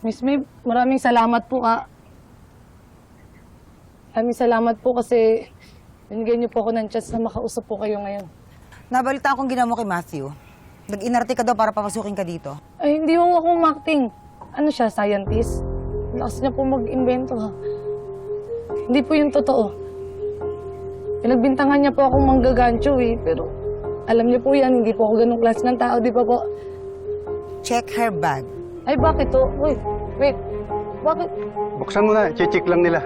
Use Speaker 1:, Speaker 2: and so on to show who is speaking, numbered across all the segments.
Speaker 1: Miss May, maraming salamat po ah. Maraming salamat po kasi binigyan niyo po ako ng chance na makausap po kayo ngayon.
Speaker 2: Nabalitaan kong ginawa mo kay Matthew. Nag-inarte ka daw para papasukin ka dito.
Speaker 1: Ay, hindi ho ako acting. Ano siya, scientist? Lakas niya po mag-invento ha. Hindi po yung totoo. Pinagbintangan niya po akong manggagancho eh, pero alam niyo po yan, hindi po ako ganong klase ng tao, di ba po?
Speaker 2: Check her bag.
Speaker 1: Ay, bakit to? Wait, wait. Bakit?
Speaker 3: Buksan mo na, check lang nila.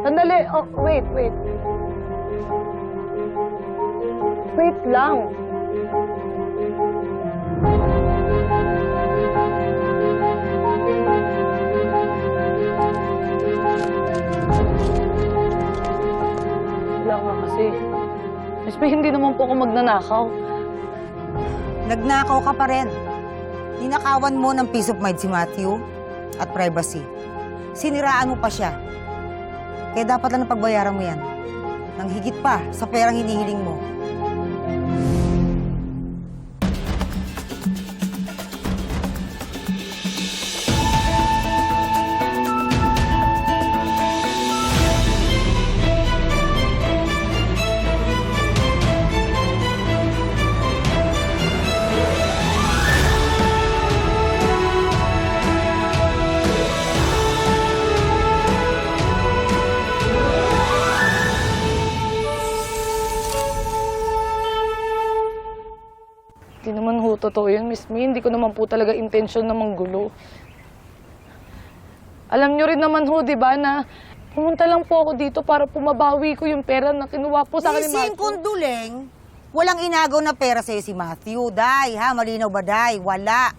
Speaker 1: Sandali. Oh, wait, wait. Wait lang. Wala nga kasi. Mas may hindi naman po ako magnanakaw.
Speaker 2: Nagnakaw ka pa rin. Ninakawan mo ng peace of mind si Matthew at privacy. Siniraan mo pa siya. Kaya dapat lang pagbayaran mo yan. Nang higit pa sa perang hinihiling mo.
Speaker 1: Totoo yun, Miss May. Hindi ko naman po talaga intention na manggulo. Alam nyo rin naman ho, di ba, na pumunta lang po ako dito para pumabawi ko yung pera na kinuha po sa akin ni Matthew.
Speaker 2: kunduleng, walang inagaw na pera sa'yo si Matthew. Day, ha? Malinaw ba, Day? Wala.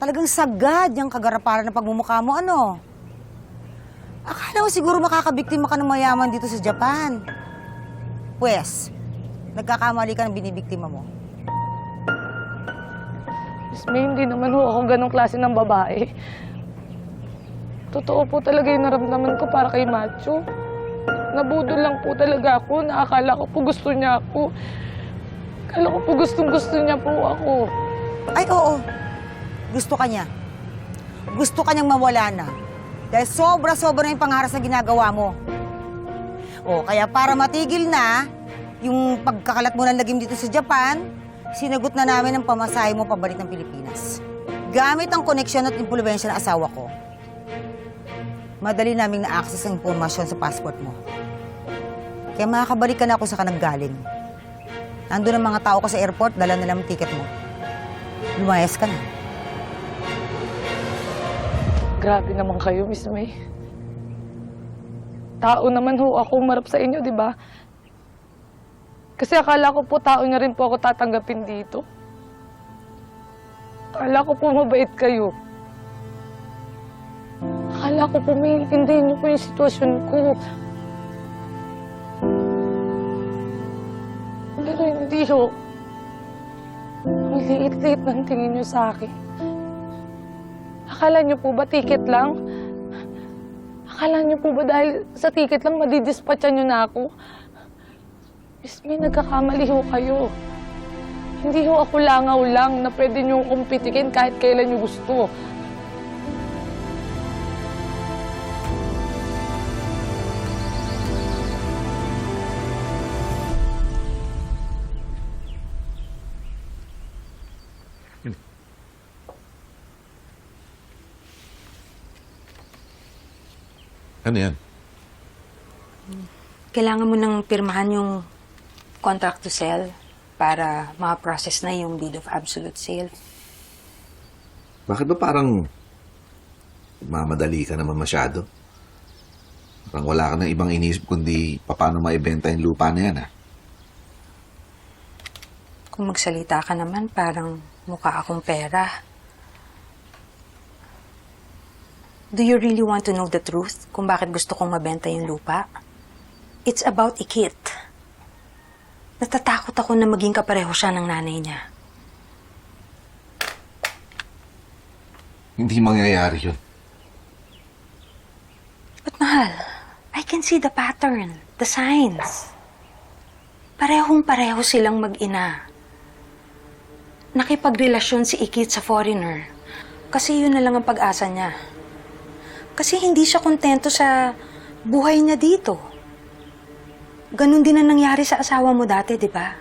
Speaker 2: Talagang sagad yung kagaraparan ng pagmumukha mo, ano? Akala mo siguro makakabiktima ka ng mayaman dito sa Japan. Pwes, nagkakamali ka ng binibiktima mo.
Speaker 1: Miss May, hindi naman ho ako ganong klase ng babae. Totoo po talaga yung naramdaman ko para kay Macho. Nabudol lang po talaga ako. Nakakala ko po gusto niya ako. Akala ko po gustong gusto niya po ako.
Speaker 2: Ay, oo. Gusto ka niya. Gusto ka niyang mawala na. Dahil sobra-sobra na yung pangaras na ginagawa mo. O, kaya para matigil na yung pagkakalat mo ng lagim dito sa Japan, sinagot na namin ang pamasahe mo pabalik ng Pilipinas. Gamit ang koneksyon at impluensya ng asawa ko, madali naming na-access ang impormasyon sa passport mo. Kaya makakabalik ka na ako sa kanang galing. Nandun ang mga tao ko sa airport, dala na lang ang ticket mo. Lumayas ka na.
Speaker 1: Grabe naman kayo, Miss May. Tao naman ho ako umarap sa inyo, di ba? Kasi akala ko po tao niya rin po ako tatanggapin dito. Akala ko po mabait kayo. Akala ko po may intindihin niyo po yung sitwasyon ko. Pero hindi ho. Ang liit-liit ng tingin niyo sa akin. Akala niyo po ba ticket lang? Akala niyo po ba dahil sa ticket lang madidispatchan niyo na ako? Miss May, nagkakamali ho kayo. Hindi ho ako langaw lang na pwede niyo akong pitikin kahit kailan niyo gusto.
Speaker 4: Ano yan?
Speaker 5: Kailangan mo nang pirmahan yung contract to sell para ma-process na yung deed of absolute sale.
Speaker 4: Bakit ba parang mamadali ka naman masyado? Parang wala ka ng ibang inisip kundi paano maibenta yung lupa na yan, ah.
Speaker 5: Kung magsalita ka naman, parang mukha akong pera. Do you really want to know the truth kung bakit gusto kong mabenta yung lupa? It's about Ikit. Natatakot ako na maging kapareho siya ng nanay niya.
Speaker 4: Hindi mangyayari yun.
Speaker 5: But mahal, I can see the pattern, the signs. Parehong pareho silang mag-ina. Nakipagrelasyon si Ikit sa foreigner. Kasi yun na lang ang pag-asa niya. Kasi hindi siya kontento sa buhay niya dito. Ganon din ang nangyari sa asawa mo dati, di ba?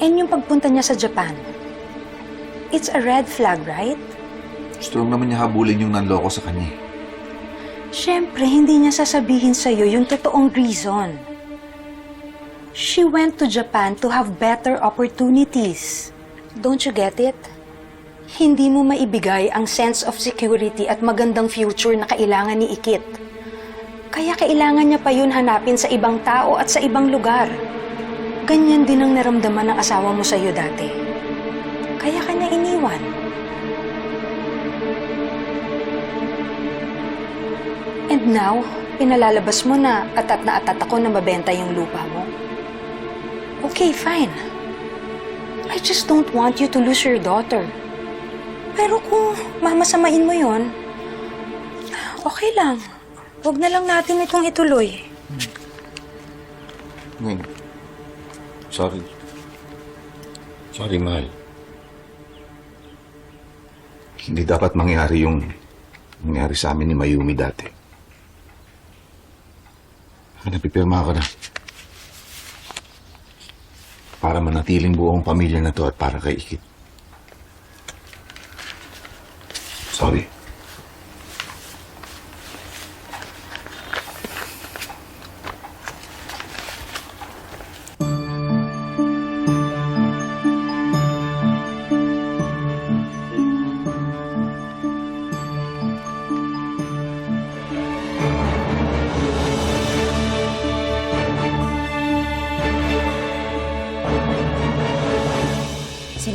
Speaker 5: And yung pagpunta niya sa Japan, it's a red flag, right?
Speaker 4: Gusto lang naman niya habulin yung nanloko sa kanya. eh.
Speaker 5: Siyempre, hindi niya sasabihin sa'yo yung totoong reason. She went to Japan to have better opportunities. Don't you get it? Hindi mo maibigay ang sense of security at magandang future na kailangan ni Ikit. Kaya kailangan niya pa yun hanapin sa ibang tao at sa ibang lugar. Ganyan din ang naramdaman ng asawa mo sa'yo dati. Kaya ka niya iniwan. And now, pinalalabas mo na atat na atat ako na mabenta yung lupa mo. Okay, fine. I just don't want you to lose your daughter. Pero kung mamasamain mo yon, okay lang. Huwag na lang natin itong ituloy.
Speaker 6: Ngayon, sorry. Sorry, mahal. Hindi dapat mangyari yung nangyari sa amin ni Mayumi dati. Napipirma ka na. Para manatiling buong pamilya na to at para kay Ikit.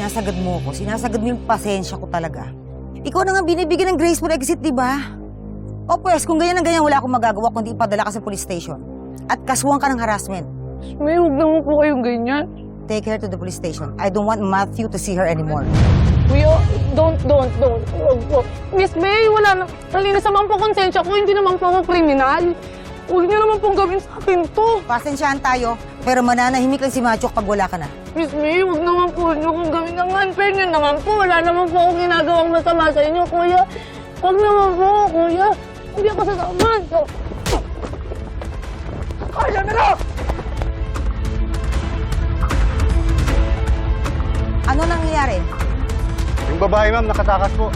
Speaker 2: Sinasagad mo ko. Sinasagad mo yung pasensya ko talaga. Ikaw na nga binibigyan ng graceful exit, di ba? O pues, kung ganyan ang ganyan, wala akong magagawa kundi ipadala ka sa police station. At kasuhan ka ng harassment.
Speaker 1: May, huwag naman po kayong ganyan.
Speaker 2: Take her to the police station. I don't want Matthew to see her anymore.
Speaker 1: Kuya, don't, don't, don't. Huwag po. Miss May, wala na. Nalinis naman po konsensya ko. Hindi naman po ako kriminal. Huwag niyo naman pong gawin sa akin to.
Speaker 2: Pasensyahan tayo, pero mananahimik lang si Macho pag wala ka na.
Speaker 1: Miss May, huwag naman po niyo niyo naman po. Wala naman po akong ginagawang masama sa inyo, kuya. Huwag naman po, kuya. Hindi ako sasama. Kaya na lang!
Speaker 2: Ano nangyayari?
Speaker 3: Yung babae, ma'am, nakatakas po.